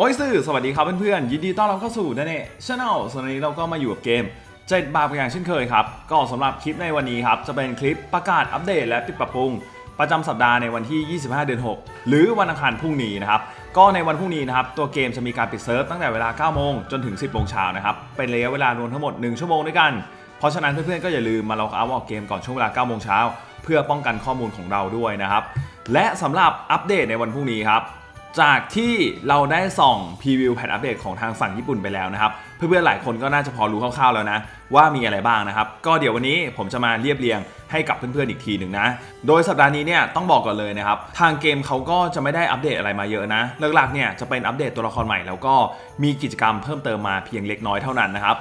โอ้ยสื่อสวัสดีครับเพื่อนๆยินดีต้อนรับเข้าสู่นั่นเองช anel ส่วนวันนี้เราก็มาอยู่กับเกมเจ็ดบาปอย่างเช่นเคยครับ ก็สำหรับคลิปในวันนี้ครับ จะเป็นคลิปประกาศอัปเดตและปิดปรับปรุง ประจำสัปดาห์ในวันที่ 25 เดือน 6 หรือวันอังคารพรุ่งนี้นะครับ ก็ในวันพรุ่งนี้นะครับ ตัวเกมจะมีการปิดเซิร์ฟตั้งแต่เวลา 9 โมงจนถึง 10 โมงเช้านะครับ เป็นระยะเวลารวมทั้งหมด 1 ชั่วโมงด้วยกัน เพราะฉะนั้นเพื่อนๆก็อย่าลืมมาล็อกเอาท์ออกเกมก่อนช่วงเวลา 9 โมงเช้าเพื่อป้องกันข้อมูลของเราด้วยนะครับและสำหรับอัปเดตในวันพรุ่งนี้ครับ จากที่เราได้ส่องพรีวิวแพทอัปเดตของทางฝั่งญี่ปุ่นไปแล้วนะครับเพื่อนๆหลายคนก็น่าจะพอรู้คร่าวๆแล้วนะ ว่ามีอะไรบ้างนะครับ ก็เดี๋ยววันนี้ผมจะมาเรียบเรียงให้กับเพื่อนๆอีกทีหนึ่งนะ โดยสัปดาห์นี้เนี่ยต้องบอกก่อนเลยนะครับ ทางเกมเขาก็จะไม่ได้อัปเดตอะไรมาเยอะนะหลักๆเนี่ยจะเป็นอัปเดตตัวละครใหม่แล้วก็มีกิจกรรมเพิ่มเติมมาเพียงเล็กน้อยเท่านั้นนะครับ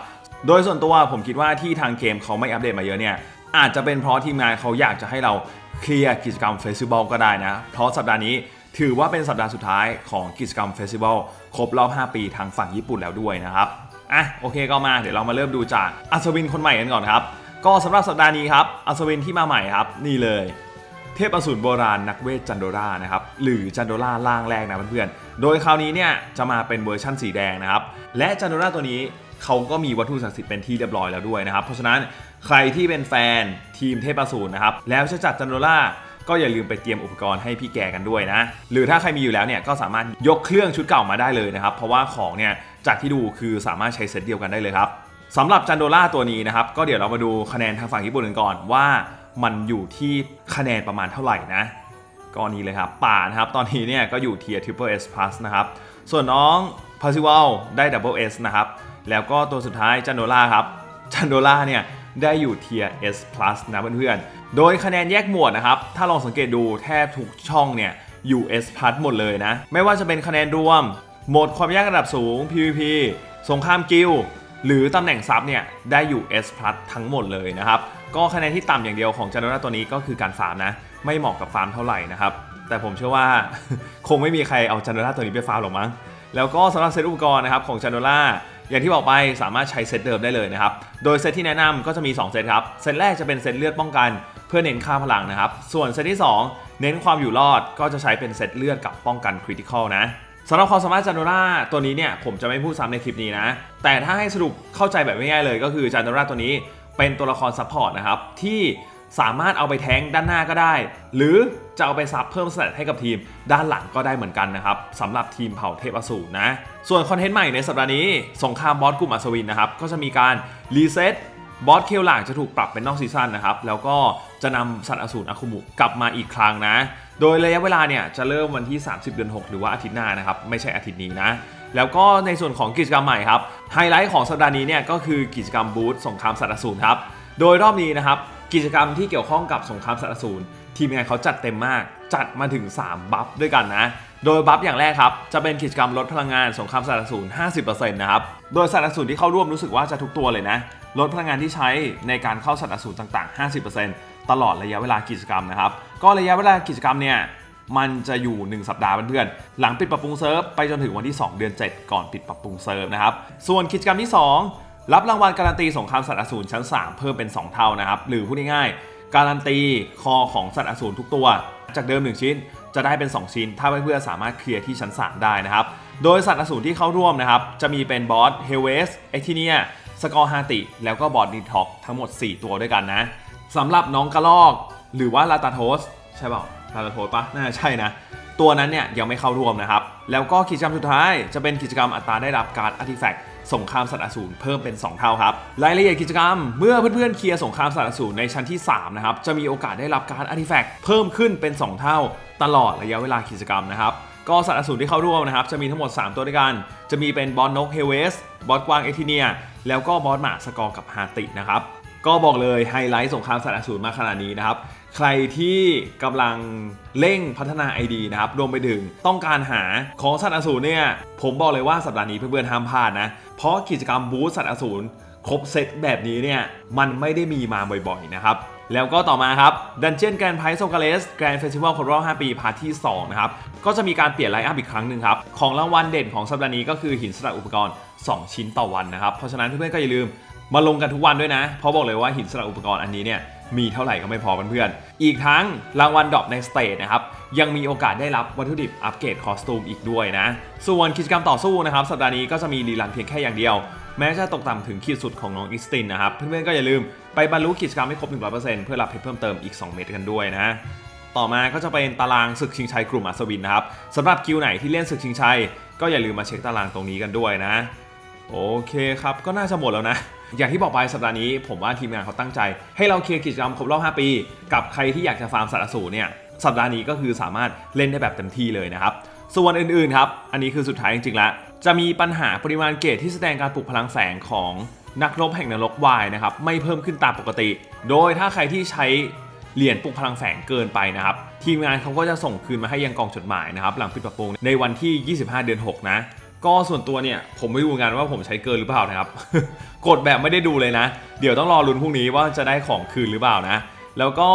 โดยส่วนตัวผมคิดว่าที่ทางเกมเขาไม่อัปเดตมาเยอะเนี่ยอาจจะเป็นเพราะทีมงานเขาอยากจะให้เราเคลียร์กิจกรรมเฟสติวัลก็ได้นะเพราะสัปดาห์นี้ ถือว่าเป็นสัปดาห์สุดท้ายของกิจกรรมเฟสติวัลครบรอบ 5 ปีทางฝั่งญี่ปุ่นแล้วด้วยนะครับ อะโอเคก็มาเดี๋ยวเรามาเริ่มดูจากอัศวินคนใหม่กันก่อนครับ ก็สำหรับสัปดาห์นี้ครับอัศวินที่มาใหม่ครับ นี่เลย เทพอสูรโบราณนักเวทจันโดรานะครับหรือจันโดราล่างแรกนะเพื่อนๆโดยคราวนี้เนี่ยจะมาเป็นเวอร์ชั่นสีแดงนะครับและจันโดราตัวนี้เขาก็มีวัตถุศักดิ์สิทธิ์เป็นที่เรียบร้อยแล้วด้วยนะครับ เพราะฉะนั้นใครที่เป็นแฟนทีมเทพอสูรนะครับแล้วจะจัดจันโดรา ก็อย่าลืมไปเตรียมอุปกรณ์ให้พี่แกกันด้วยนะ หรือถ้าใครมีอยู่แล้วเนี่ยก็สามารถยกเครื่องชุดเก่ามาได้เลยนะครับ เพราะว่าของเนี่ยจากที่ดูคือสามารถใช้เซตเดียวกันได้เลยครับสำหรับจันโดล่าตัวนี้นะครับก็เดี๋ยวเรามาดูคะแนนทางฝั่งญี่ปุ่นกันก่อนว่า มันอยู่ที่คะแนนประมาณเท่าไหร่นะก็นี้เลยครับป่านะครับตอนนี้เนี่ยก็อยู่เทียร์ Triple S Plus นะครับส่วนน้อง p a r c i v a l ได้ Double S นะครับแล้วก็ตัวสุดท้ายจันโดล่าครับจันโดล่าเนี่ย ได้อยู่เทียร์ S Plus นะเพื่อนๆ โดยคะแนนแยกหมวดนะครับ ถ้าลองสังเกตดูแทบทุกช่องเนี่ยอยู่ S Plus หมดเลยนะ ไม่ว่าจะเป็นคะแนนรวม โหมดความยากระดับสูง PVP สงครามกิลหรือตำแหน่งซับเนี่ยได้อยู่ S Plus ทั้งหมดเลยนะครับ ก็คะแนนที่ต่ำอย่างเดียวของจันโดราตัวนี้ก็คือการฟาร์มนะ ไม่เหมาะกับฟาร์มเท่าไหร่นะครับ แต่ผมเชื่อว่าคงไม่มีใครเอาจันโดราตัวนี้ไปฟาร์มหรอกมั้ง แล้วก็สำหรับเซตอุปกรณ์นะครับของจันโดรา อย่างที่บอกไปสามารถใช้เซตเดิมได้เลยนะครับ โดยเซตที่แนะนำก็จะมี 2 เซตครับ เซตแรกจะเป็นเซตเลือดป้องกันเพื่อเน้นค่าพลังนะครับ ส่วนเซตที่ 2 เน้นความอยู่รอดก็จะใช้เป็นเซตเลือดกับป้องกันคริติคอลนะสำหรับความสามารถจันโดราตัวนี้เนี่ยผมจะไม่พูดซ้ำในคลิปนี้นะ แต่ถ้าให้สรุปเข้าใจแบบง่ายๆเลย ก็คือจันโดราตัวนี้เป็นตัวละครซัพพอร์ตนะครับที่ สามารถเอาไปแทงด้านหน้าก็ได้ หรือจะเอาไปซับเพิ่มสเตตให้กับทีมด้านหลังก็ได้เหมือนกันนะครับสำหรับทีมเผ่าเทพอสูรนะ ส่วนคอนเทนต์ใหม่ในสัปดาห์นี้สงครามบอสกลุ่มอัศวินนะครับก็จะมีการรีเซ็ตบอสเคลหลางจะถูกปรับเป็นนอกซีซั่นนะครับ แล้วก็จะนำสัตว์อสูรอาคุมุกลับมาอีกครั้งนะ โดยระยะเวลาเนี่ยจะเริ่มวันที่ 30 เดือน 6 หรือว่าอาทิตย์หน้านะครับ ไม่ใช่อาทิตย์นี้นะ แล้วก็ในส่วนของกิจกรรมใหม่ครับ ไฮไลท์ของสัปดาห์นี้เนี่ยก็คือกิจกรรมบูธสงครามสัตว์อสูรครับ โดยรอบนี้นะครับ กิจกรรมที่เกี่ยวข้องกับสงครามสัตว์สูรทีมงานเขาจัดเต็มมาก จัดมาถึง 3 บัฟด้วยกันนะ โดยบัฟอย่างแรกครับ จะเป็นกิจกรรมลดพลังงานสงครามสัตว์สูร50%นะครับ โดยสัตว์สูรที่เข้าร่วมรู้สึกว่าจะทุกตัวเลยนะ ลดพลังงานที่ใช้ในการเข้าสัตว์สูรต่างๆ 50%ตลอดระยะเวลากิจกรรมนะครับ ก็ระยะเวลากิจกรรมเนี่ยมันจะอยู่ 1 สัปดาห์เพื่อนๆ หลังปิดปรับปรุงเซิร์ฟไปจนถึงวันที่ 2 เดือน 7 ก่อนปิดปรับปรุงเซิร์ฟนะครับ ส่วนกิจกรรมที่ 2 รับรางวัลการันตีสงครามสัตว์อสูรชั้น 3 เพิ่มเป็น 2 เท่านะครับ หรือพูดง่ายๆ การันตีคอของสัตว์อสูรทุกตัว จากเดิม 1 ชิ้นจะได้เป็น 2 ชิ้น ถ้าเพื่อนๆสามารถเคลียร์ที่ชั้น 3 ได้นะครับ โดยสัตว์อสูรที่เข้าร่วมนะครับ จะมีเป็นบอสเฮเวสเอทิเนียสกอร์ฮาติ แล้วก็บอสดีท็อกทั้งหมด 4 ตัวด้วยกันนะสำหรับน้องกระลอกหรือว่าลาตาโทสใช่เปล่าลาตาโทสปะน่าจะใช่นะตัวนั้นเนี่ยยังไม่เข้าร่วมนะครับ แล้วก็กิจกรรมสุดท้ายจะเป็นกิจกรรมอัตราได้รับการอาร์ติแฟกต์ สงครามสัตว์อสูรเพิ่มเป็น 2 เท่าครับ รายละเอียดกิจกรรม เมื่อเพื่อนๆเคลียร์สงครามสัตว์อสูรในชั้นที่3นะครับจะมีโอกาสได้รับการอาร์ติแฟกต์เพิ่มขึ้นเป็น 2 เท่า ตลอดระยะเวลากิจกรรมนะครับก็สัตว์อสูรที่เข้าร่วมนะครับจะมีทั้งหมด 3 ตัวด้วยกัน จะมีเป็นบอสนกเฮเวส บอสกวางเอทิเนีย แล้วก็บอสหมาสกอร์กับฮาตินะครับก็บอกเลยไฮไลท์สงครามสัตว์อสูรมาขนาดนี้นะครับ ใครที่กำลังเร่งพัฒนา ID นะครับรวมไปถึงต้องการหาของสัตว์อสูรเนี่ยผมบอกเลยว่าสัปดาห์นี้เพื่อนๆห้ามพลาดนะ เพราะกิจกรรมบูธสัตว์อสูรครบเซตแบบนี้เนี่ยมันไม่ได้มีมาบ่อยๆนะครับแล้วก็ต่อมาครับ Dungeon Grand Prize s o c a l e s Grand Festival ครบรอบ5ปี พาร์ทที่ 2 นะครับ ก็จะมีการเปลี่ยนไลน์อัพอีกครั้งหนึ่งครับ ของรางวัลเด่นของสัปดาห์นี้ก็คือหินสลักอุปกรณ์ 2 ชิ้นต่อวันนะครับ เพราะฉะนั้นเพื่อนๆก็อย่าลืมมาลงกันทุกวันด้วยนะ เพราะบอกเลยว่าหินสลักอุปกรณ์อันนี้เนี่ย มีเท่าไหร่ก็ไม่พอเพื่อนๆ อีกทั้งรางวัลดรอปในสเตจนะครับ ยังมีโอกาสได้รับวัตถุดิบอัปเกรดคอสตูมอีกด้วยนะ ส่วนกิจกรรมต่อสู้นะครับ สัปดาห์นี้ก็จะมีรีลันเพียงแค่อย่างเดียว แม้จะตกต่ำถึงขีดสุดของน้องอิสตินนะครับ เพื่อนๆก็อย่าลืมไปบรรลุกิจกรรมให้ครบ 100%เพื่อรับเพชรเพิ่มเติมอีก 2 เม็ดกันด้วยนะต่อมาก็จะเป็นตารางศึกชิงชัยกลุ่มอัศวินนะครับสำหรับคิวไหนที่เล่นศึกชิงชัยก็อย่าลืมมาเช็คตารางตรงนี้กันด้วยนะ โอเคครับ ก็น่าจะหมดแล้วนะ อย่างที่บอกไปสัปดาห์นี้ผมว่าทีมงานเขาตั้งใจ ให้เราเคลียร์กิจกรรมครบรอบ 5 ปี กับใครที่อยากจะฟาร์มสัตว์อสูรเนี่ยสัปดาห์นี้ก็คือสามารถเล่นได้แบบเต็มที่เลยนะครับ ส่วนอื่นๆครับ อันนี้คือสุดท้ายจริงๆแล้วจะมีปัญหาปริมาณเกรดที่แสดงการปลุกพลังแสงของนักรบแห่งนรกวายนะครับไม่เพิ่มขึ้นตามปกติ โดยถ้าใครที่ใช้เหรียญปลุกพลังแสงเกินไปนะครับทีมงานเขาก็จะส่งคืนมาให้ยังกองจดหมายนะครับหลังปิดปรับปรุงในวันที่ 25 เดือน 6 นะ ก็ส่วนตัวเนี่ยผมไม่รู้เหมือนว่าผมใช้เกินหรือเปล่านะครับ กดแบบไม่ได้ดูเลยนะ เดี๋ยวต้องรอลุ้นพรุ่งนี้ว่าจะได้ของคืนหรือเปล่านะ แล้วก็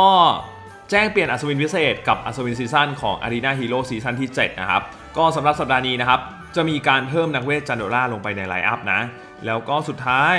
แจ้งเปลี่ยนอัศวินพิเศษกับอัศวินซีซั่นของ Arena Hero ซีซั่นที่ 7 นะครับ ก็สำหรับสัปดาห์นี้นะครับ จะมีการเพิ่มนักเวทจันโดล่าลงไปในไลน์อัพนะ แล้วก็สุดท้าย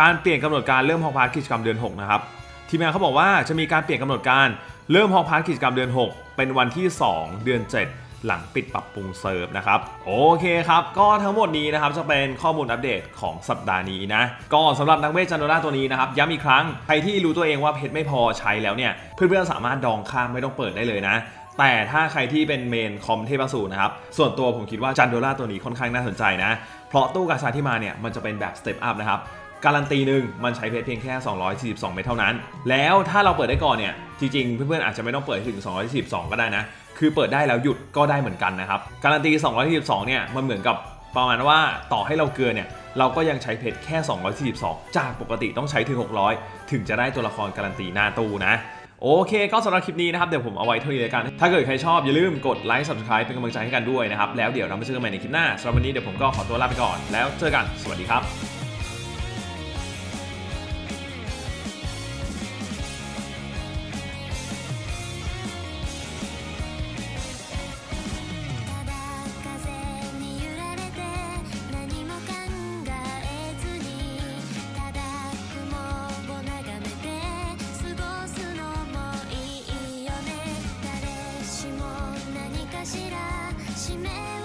การเปลี่ยนกำหนดการเริ่มฮอกพาร์ทกิจกรรมเดือน 6 นะครับ ทีมงานเขาบอกว่าจะมีการเปลี่ยนกำหนดการเริ่มฮอกพาร์ทกิจกรรมเดือน 6 เป็นวันที่ 2 เดือน 7 หลังปิดปรับปรุงเซิร์ฟนะครับ โอเคครับ ก็ทั้งหมดนี้นะครับจะเป็นข้อมูลอัปเดตของสัปดาห์นี้นะ ก็สำหรับนักเวทจันโดราตัวนี้นะครับย้ำอีกครั้งใครที่รู้ตัวเองว่าเพชรไม่พอใช้แล้วเนี่ยเพื่อนๆสามารถดองข้ามไม่ต้องเปิดได้เลยนะแต่ถ้าใครที่เป็นเมนคอมเทพสูนะครับ ส่วนตัวผมคิดว่าจันโดราตัวนี้ค่อนข้างน่าสนใจนะ เพราะตู้กาชาที่มาเนี่ย มันจะเป็นแบบสเต็ปอัพนะครับ การันตีหนึ่งมันใช้เพชรเพียงแค่ 242 เม็ดเท่านั้น แล้วถ้าเราเปิดได้ก่อนเนี่ย จริงๆ เพื่อนๆ อาจจะไม่ต้องเปิดถึง 242 ก็ได้นะ คือเปิดได้แล้วหยุดก็ได้เหมือนกันนะครับ การันตี 242 เนี่ย มันเหมือนกับประมาณว่าต่อให้เราเกินเนี่ย เราก็ยังใช้เพชรแค่ 242 จากปกติต้องใช้ถึง 600 ถึงจะได้ตัวละครการันตีหน้าตู้นะโอเค ก็สำหรับคลิปนี้นะครับ เดี๋ยวผมเอาไว้เท่านี้เลยกัน ถ้าเกิดใครชอบอย่าลืมกดไลค์ subscribe เป็นกำลังใจให้กันด้วยนะครับ แล้วเดี๋ยวเรามาเจอกันใหม่ในคลิปหน้าสำหรับวันนี้เดี๋ยวผมก็ขอตัวลาไปก่อน แล้วเจอกัน สวัสดีครับ